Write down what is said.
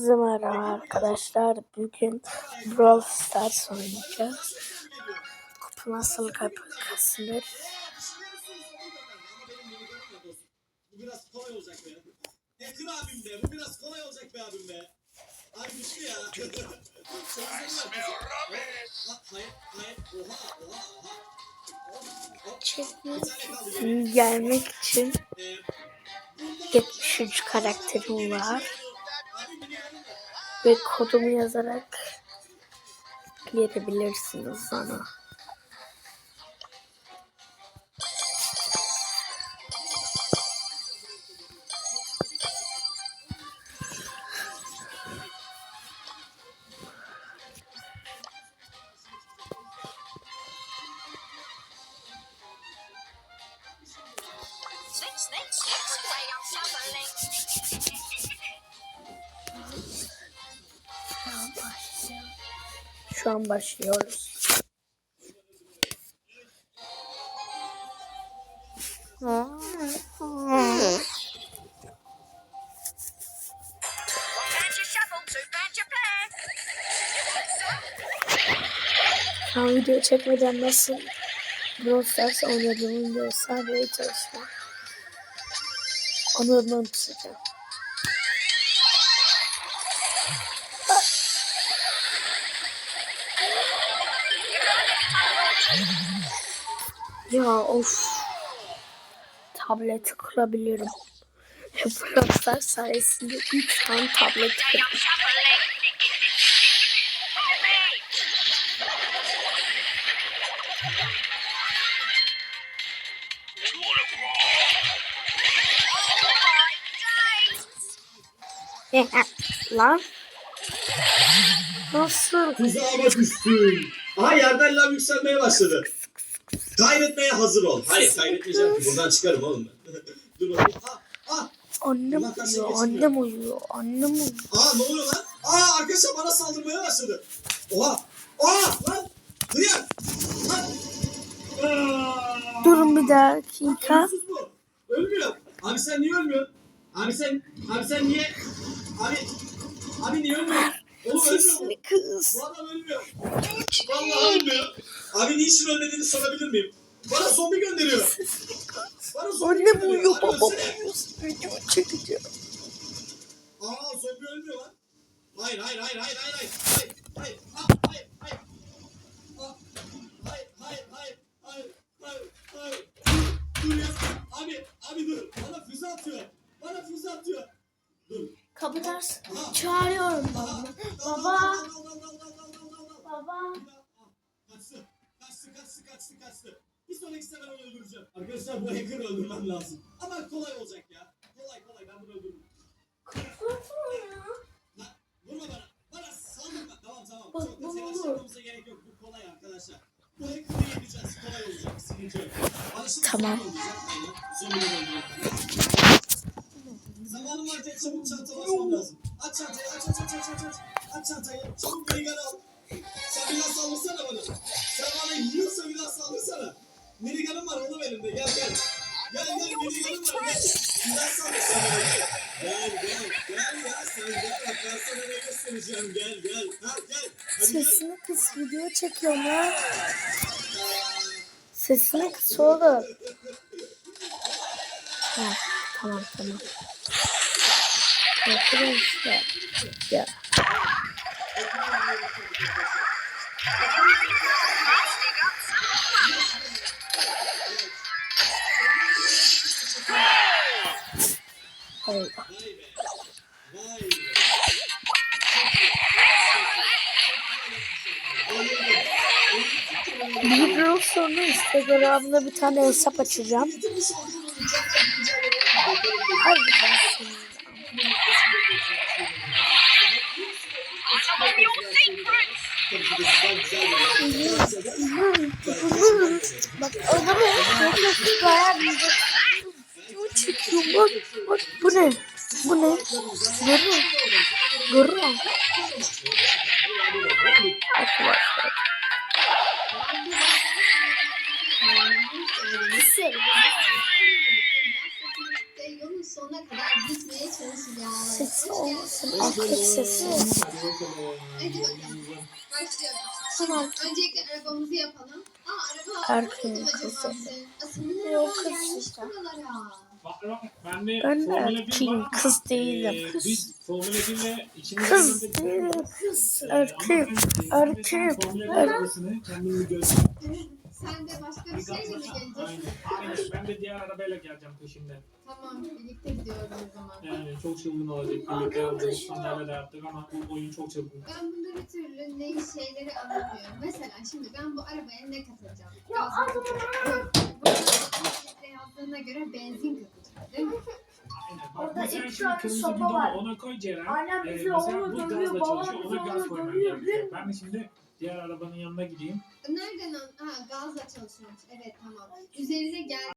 Herkese merhaba arkadaşlar. Bugün Brawl Stars oynayacağız. Kupa nasıl kaldı geri. Gelmek için Ee, 73 karakterim var. Ve kodumu yazarak girebilirsiniz bana. Snake, snake, snake, on shoveling. Şu an başlıyoruz. An video çekmeden nasıl Brawl Stars oynadığımı göstermeye çalışacağım. Onu unutmayacağım. Ya of. Tableti kırabilirim. Stars sayesinde 3 tane tablet kırdım. Lan. Nasıl? Tuzağıma düştün. Aha yerden lav yükselmeye başladı. Kaybetmeye hazır ol. Hayır kaybetmeyeceğim ki. Buradan çıkarım oğlum ben. Dur bakayım. Ah, ah. Annem Ulan kaç uyuyor, annem uyuyor, annem uyuyor. Aa ne oluyor lan? Aa arkadaşlar bana saldırmaya başladı. Oha. Aa lan. Hıyar. Lan. Aa. Durun bir dakika. Ölümsüz bu. Ölmüyor. Abi sen niye ölmüyorsun? Abi sen, abi sen niye? Abi, abi niye ölmüyorsun? Sesini kız. Bu adam ölmüyor. Vallahi ölmüyor. Abi niçin ölmediğini sorabilir miyim? Bana zombi gönderiyor. Bana zombi gönderiyor. uyuyor, babam uyuyor. Video çekeceğim. Aa zombi ölmüyor lan. Hayır hayır hayır hayır hayır hayır. Hayır hayır Ah, hayır hayır. Ah, Hayır hayır hayır hayır hayır hayır. Dur ya. Abi abi dur. Bana füze atıyor. Dal, dal, dal. Baba. Ah, Kaçtı. Kaçtı kaçtı kaçtı kaçtı. Bir sonraki sefer onu öldüreceğim. Arkadaşlar bu hacker'ı öldürmem lazım. Ama kolay olacak ya. Kolay kolay ben bunu öldürürüm. Lan vurma bana. Bana saldırma. Tamam tamam. Bak, Çok da baba, telaş yapmamıza gerek yok. Bu kolay arkadaşlar. Bu hacker'ı yeneceğiz. Kolay olacak. Sıkıntı yok. Alışın Tamam. zombi olacak. Çabuk çanta basmam lazım. Aç çantayı. Aç aç aç aç aç. aç. Aç çantayı. Çabuk minigun'ı al. Sen bir daha saldırsana bana. Sen bana yiyorsa bir daha saldırsana. Minigun'um var oğlum elimde. Gel gel. Gel gel minigun'um var gel. Bir daha saldırsana bana. Gel gel gel ya sen gel bak ben sana ne göstereceğim gel gel. Ha gel. Hadi gel. Sesini kız video çekiyorum ha. Sesini kız oğlum. Ha, tamam tamam. Arkadaşlar. Bir yıl sonra Instagram'da bir tane hesap açacağım. Bak adamı çok bayağı bir video çekiyor. Bak, bak bu ne? Bu ne? Görüyor Görüyor Arkadaşlar. Olmasın. Kız sesi. Hadi bakalım. Başlıyorum. Tamam. Öncelikle arabamızı yapalım. Aa araba Erkeğin almadım acaba kızı. Yok, kız işte. ben de Ben de Formula 1 erkeğim, var ama, kız değilim. e, Kız. Biz Formula 1'le içinde Kız bulunduğumuz- değilim. E, Erkeğim, e, erkeğim. Formula 1 arabasını kendimi gördüm. Sen de başka bir şeyle mi Aynen. Ben de diğer arabayla geleceğim peşinden. Tamam birlikte gidiyoruz o zaman. Yani çok çılgın olacak. Birlikte olacak. Sandalye de yaptık ama bu oyun çok çılgın. Ben bunda bir türlü ne şeyleri anlamıyorum. Mesela şimdi ben bu arabaya ne katacağım? Mı 60 litre yazdığına göre benzin katacağım değil mi? Aynen. Bak, Orada mesela iki şimdi tane kırmızı sopa bidonu var. ona koy Ceren. Annem Ee, bizi mesela onu bu dövüyor, gazla babam çalışıyor. bizi Ona gaz onu dövüyor, gerekiyor. Ben de şimdi diğer arabanın yanına gideyim. Nereden an? Ha gazla çalışıyormuş. Evet tamam. Üzerine gel